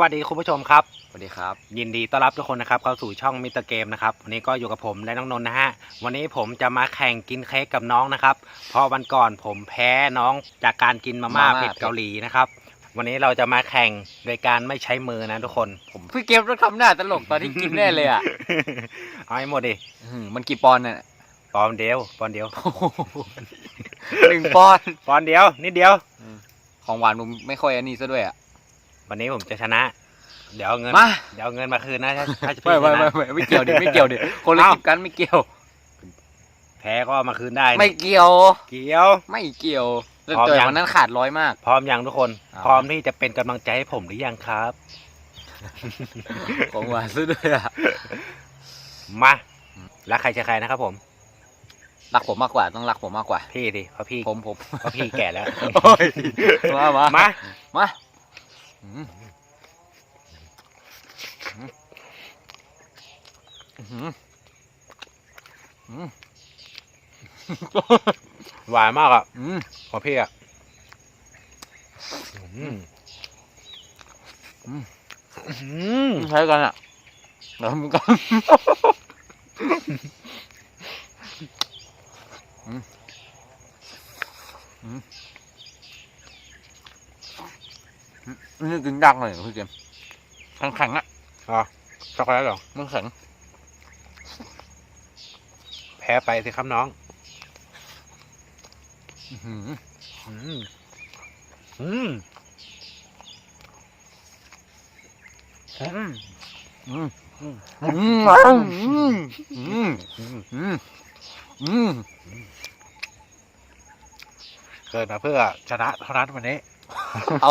วัสดีคุณผู้ชมครับสวัสดีครับ ยินดีต้อนรับทุกคนนะครับเข้าสู่ช่องมิสเตอร์เกมนะครับวันนี้ก็อยู่กับผมและน้องนนท์นะฮะวันนี้ผมจะมาแข่งกินเค้กกับน้องนะครับเพราะวันก่อนผมแพ้น้องจากการกินมาม่ามาม่า เผ็ดเกาหลีนะครับวันนี้เราจะมาแข่งโดยการไม่ใช้มือนะทุกคน ผม พี่เกมต้องทำหน้าตลกตอนที่กินแน่เลยอะ เอาให้หมดดิอื้อหือมันกี่ปอนด์น่ะปอนด์เดียวปอนด์เดียว หนึ่งปอนด์ปอนด์เดียวนิดเดียว ของหวานผมไม่ค่อยอันนี้ซะด้วยอะ วันนี้ผมจะชนะ เดี๋ยวเอาเงินมา เดี๋ยวเอาเงินมาคืนนะถ้าถ้าจะไม่พี่ชไม่นะไม่ไม่ไม่เกี่ยวดิไม่เกี่ยวดิคนละเอ้าคลิปกันไม่เกี่ยว แพ้ก็เอามาคืนได้นะไม่เกี่ยว เกี่ยว ไม่เกี่ยวแต่พร้อมแต่ยัง วันนั้นขาดร้อยมาก พร้อมยังทุกคน เอา พร้อมที่จะเป็นกำลังใจให้ผมหรือยังครับ ของหวานซะด้วยอะมาแล้วใครจะใครนะครับผม รักผมมากกว่าต้องรักผมมากกว่า พี่ดิเพราะพี่ผมผมเพราะพี่แก่แล้วโอ้ยมามามามาอืมอื้อ หวานมากอะอืมของพี่อะอืมอืมใช้กันอะแล้วมันก็อืมอืม นี่กินยากเลยเหรอพี่เกมแข็งๆอะช็อกโกแลตเหรอมันแข็งแพ้ไปสิครับน้องอื้อหืออืมอืมอืมอืมอืมอืมอืมอืมอืมอืมเกิดมาเพื่อชนะเท่านั้นวันนี้ เอา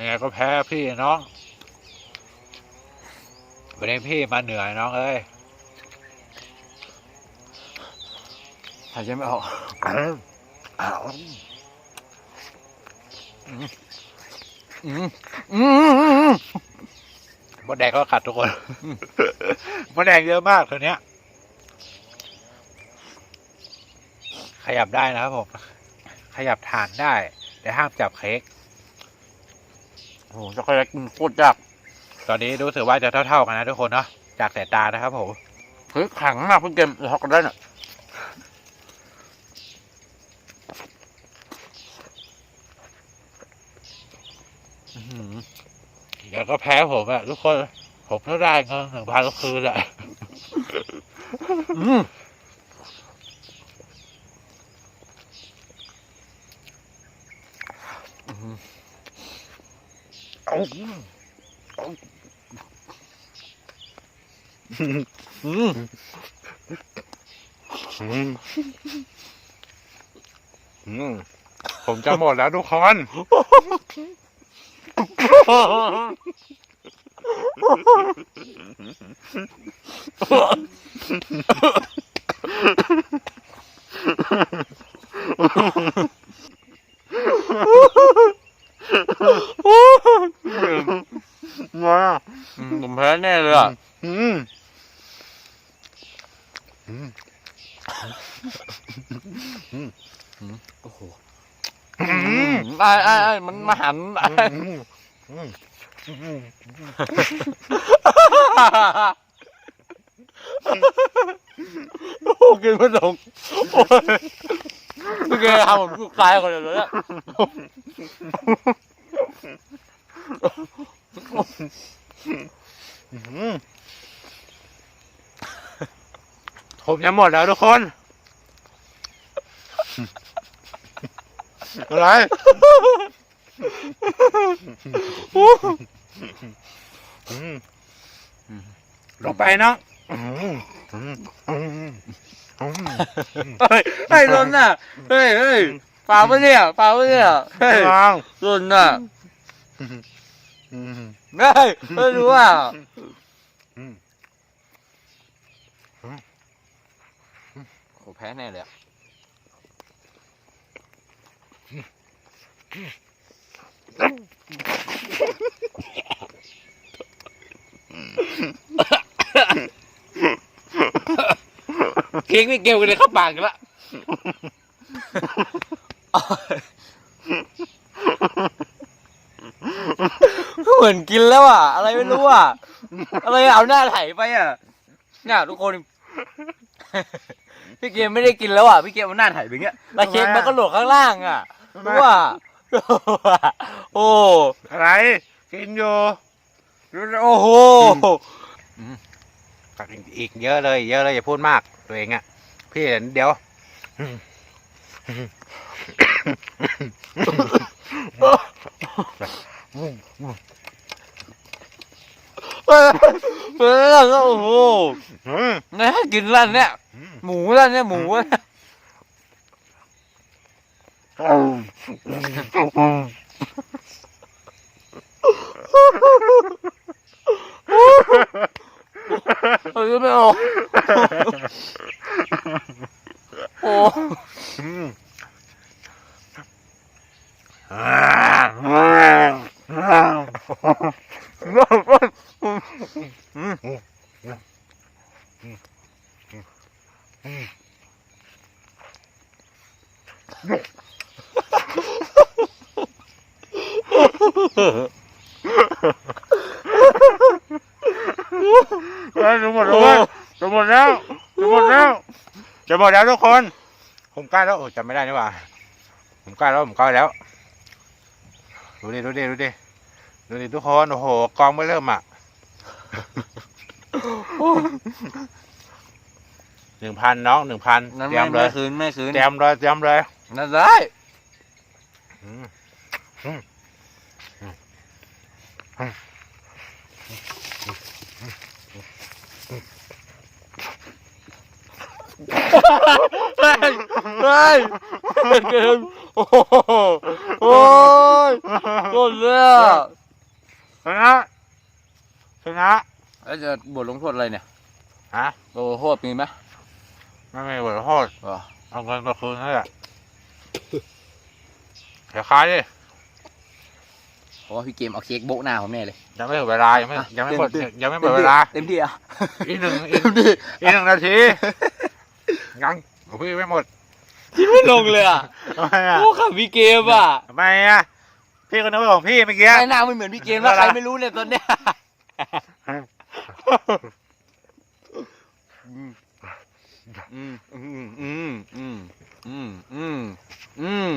ยังไงก็แพ้พี่น้องวันนี้พี่มาเหนื่อยน้องเอ้ยหายใจไม่ออกอืมอืมอืมมดแดงก็ขัดทุกคนมดแดงเยอะมากตัวเนี้ย ขยับได้นะครับผม ขยับฐานได้ แต่ห้ามจับเค้ก โอ้โหจะค่อยกินโคตรยากตอนนี้รู้สึกว่าจะเท่าๆกันนะทุกคนเนาะจากสายตานะครับผมเฮ้ยแข็งมากเพิ่งเกมช็อกกันได้น่ะอื้อหือเดี๋ยวก็แพ้ผมอะทุกคน ผมต้องได้เงินหนึ่งพันคืนแหละ ผมจะหมดแล้วทุกคนมา อืมผมแพ้แน่เลยอะ อืมอืม โอ้โหไอ้ไอ้ไอ้มันมาหันไอ้อืมอืมอืมโอ้โหกินไม่ลงโอ้ยเมื่อกี้ทำผมกูตายก่อนเลยเนี่ยอืมผมจะหมดแล้วทุกคน อะไรอืมลงไปเนาะอืมอืมอืมอืมเฮ้ยไอ้รนน่ะเฮ้ยเฮ้ยเปล่าปะเนี่ยเปล่าปะเนี่ยเฮ้ยลองรนน่ะอืมไม่ไม่รู้อะอืมโหแพ้แน่เลยอะ เค้กไม่เกลกันเลยเข้าปากกันละเหมือนกินแล้วอะ อะไรไม่รู้อะ อะไรเอาหน้าไหลไปอะเนี่ยทุกคน พี่เกมไม่ได้กินแล้วอะ พี่เกมเอาหน้าถ่ายไปเงี้ยแล้วเค้กมันก็หลดข้างล่างอะ รู้ว่าโอ้ อะไร กินอยู่โอ้โหตักอีกเยอะเลย เยอะเลยอย่าพูดมากตัวเองอะ พี่เดี๋ยว เออเออโอ้โหนะกินแล้วเนี่ยหมูแล้วเนี่ยหมูอะเออ ไม่ออกโอ้ จะหมดแล้วจะหมดแล้วจะหมดแล้วจะหมดแล้วทุกคน ผมใกล้แล้วโอ้จำไม่ได้นี่หว่า ผมใกล้แล้วผมใกล้แล้ว ดูดิดูดิดูดิดูดิทุกคนโอ้โหกองไม่เริ่มอะหนึ่งพันน้องหนึ่งพันนั่นเตรียไม่มเลไม่ยคืนไม่คืนเตรียมเลยเตรียมเลย นั่นได้ อืมอืมอืมอืมเฮ้ยเฮ้ยเกมโอ้โหโอ้ยโดนเลยอะชนะชนะแล้วจะบทลงโทษอะไรเนี่ยฮะบทลงโทษมีไหมไม่มีบทโทษเอาเงินมาคืนนั่นแหละ เดี๋ยวค้ายดิเพราะว่าพี่เกมเอาเค้กโบ๊ะหน้าผมแน่เลยยังไม่ถึงเวลายังไม่ยังไม่หมดเต็มยังไม่หมดเวลาเต็มที่อะอีกหนึ่งอีกอีกหนึ่งนาทียังโอ้พี่ไม่หมดคิดไม่ลงเลยอะทำไมอะโอ้ขับพี่เกมอะทำไมอะพี่ก็นึกว่าของพี่เมื่อกี้ไอ้หน้าไม่เหมือนพี่เกมแล้วใครไม่รู้เนี่ยตอนเนี้ยอืมอืมอืมอืมอืมอืมอืม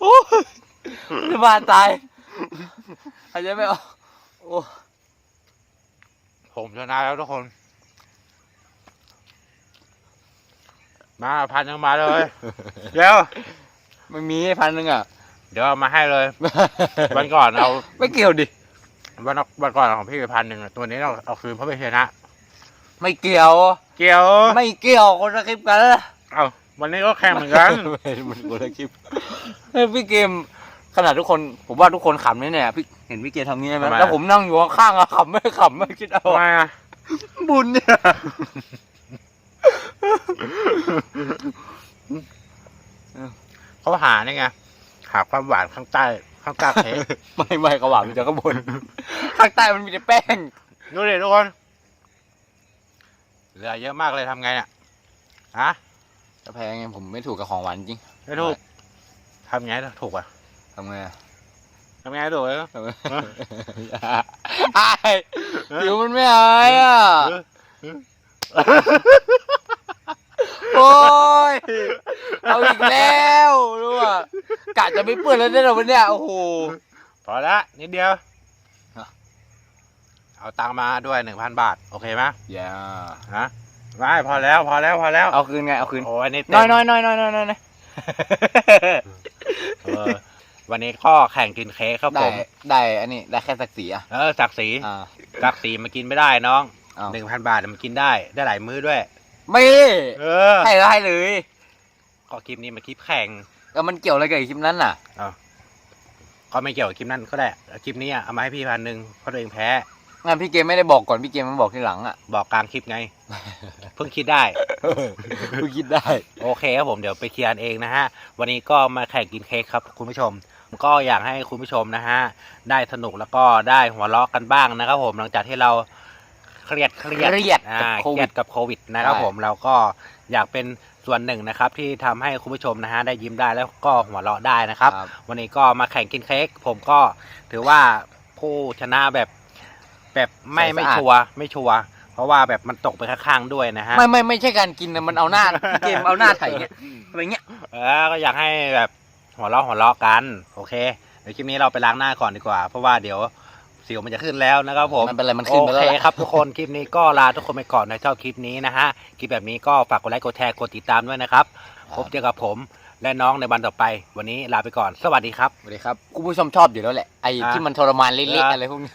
โอ้ยจะบาดตายหายใจไม่ออกโอ้ผมชนะแล้วทุกคน มาพันยังมาเลยเดี๋ยวไม่มีให้พันหนึ่งอะ เดี๋ยวเอามาให้เลย วันก่อนเอา ไม่เกี่ยวดิ วันวันก่อนเอาของพี่ไปพันหนึ่งอะตัวนี้เราเอาคืนเพราะไม่ชนะ ไม่เกี่ยว เกี่ยว ไม่เกี่ยวคนละคลิปกันแล้วเอา วันนี้ก็แข่งเหมือนกันไม่มันคนละคลิปเฮ้ยพี่เกมขนาดทุกคนผมว่าทุกคนขำแน่ๆพี่เห็นพี่เกมทำงี้ไหมทำไม แล้วผมนั่งอยู่ข้างๆอะขำไม่ขำไม่คิดเอาทำไมอะบุญเนี่ยเขาหานี่ไงหาความหวานข้างใต้ข้างใต้เค้กไม่ไม่กระหว่างมันจะข้างบนข้างใต้มันมีแต่แป้งดูดิทุกคนเหลือเยอะมากเลยทำไงเนี่ยฮะ จะแพงไงผมไม่ถูกกับของหวานจริงไม่ถูกทำไงถูกอะทำไงอะทำไงถูกอะทำไงไอ้ผิวมันไม่หายอะโอ้ยเอาอีกแล้วรู้ป่ะกะจะไม่เปื้อนแล้วเนี่ยเหรอวันเนี้ยโอ้โหพอละนิดเดียวฮะเอาตังค์มาด้วยหนึ่งพันบาท โอเคไหมอย่าฮะ ไม่พอแล้วพอแล้วพอแล้วเอาคืนไงเอาคืนโอ้ยนี่เต็มน้อยน้อยน้อยน้อยน้อยน้อยเออวันนี้ก็แข่งกินเค้กครับผได้ม ได้อันนี้ได้แค่สักสีอะเออศักดิ์ศรีอ่า ศักดิ์ศรีมากินไม่ได้น้องเอาหนึ่งพันบาทมันกินได้ได้หลายมื้อด้วย ไม่เออให้ก็ให้เลยก็คลิปนี้มาคลิปแข่งแล้วมันเกี่ยวอะไรกับไอ้คลิปนั้นน่ะ ก็ไม่เกี่ยวกับคลิปนั้นก็ได้คลิปนี้อะเอามาให้พี่พันหนึ่งเพราะตัวเองแพ้ งานพี่เกมไม่ได้บอกก่อนพี่เกมมันบอกทีหลังอะ บอกกลางคลิปไง เพิ่งคิดได้ เพิ่งคิดได้ โอเคครับผมเดี๋ยวไปเคลียร์กันเองนะฮะ วันนี้ก็มาแข่งกินเค้กครับคุณผู้ชม ก็อยากให้คุณผู้ชมนะฮะ ได้สนุกแล้วก็ได้หัวเราะกันบ้างนะครับผมหลังจากที่เราเครียดเครียดเครียดอ่ากับโคเควิดรียดกับโควิดนะครับใช่ผมเราก็อยากเป็นส่วนหนึ่งนะครับ ที่ทำให้คุณผู้ชมนะฮะได้ยิ้มได้แล้วก็หัวเราะได้นะครับ วันนี้ก็มาแข่งกินเค้กผมก็ถือว่าผู้ชนะแบบแบบไม่ใส่ไม่สะอาดชัวร์ไม่ชัวร์ เพราะว่าแบบมันตกไปข้างๆด้วยนะฮะ ไม่ไม่ไม่ใช่การกินนะมันเอาหน้าพี่เกมเอาหน้าไถเงี้ยอะไรเงี้ยเออก็อยากให้แบบหัวเราะหัวเราะกัน โอเคเดี๋ยวคลิปนี้เราไปล้างหน้าก่อนดีกว่า เพราะว่าเดี๋ยวสิวมันจะขึ้นแล้วนะครับผมมันเป็นไรมันขึ้นโอไปเคแล้วแหละครับทุกคนคลิปนี้ก็ลาทุกคนไปก่อนนะชอบคลิปนี้นะฮะคลิปแบบนี้ก็ฝากกดไลค์กดแชร์กดติดตามด้วยนะครับพบเจอกับผมและน้องในวันต่อไป วันนี้ลาไปก่อน สวัสดีครับ สวัสดีครับ คุณผู้ชมชอบอยู่แล้วแหละ ไอ้อะที่มันทรมานเละๆอะไรพวกนี้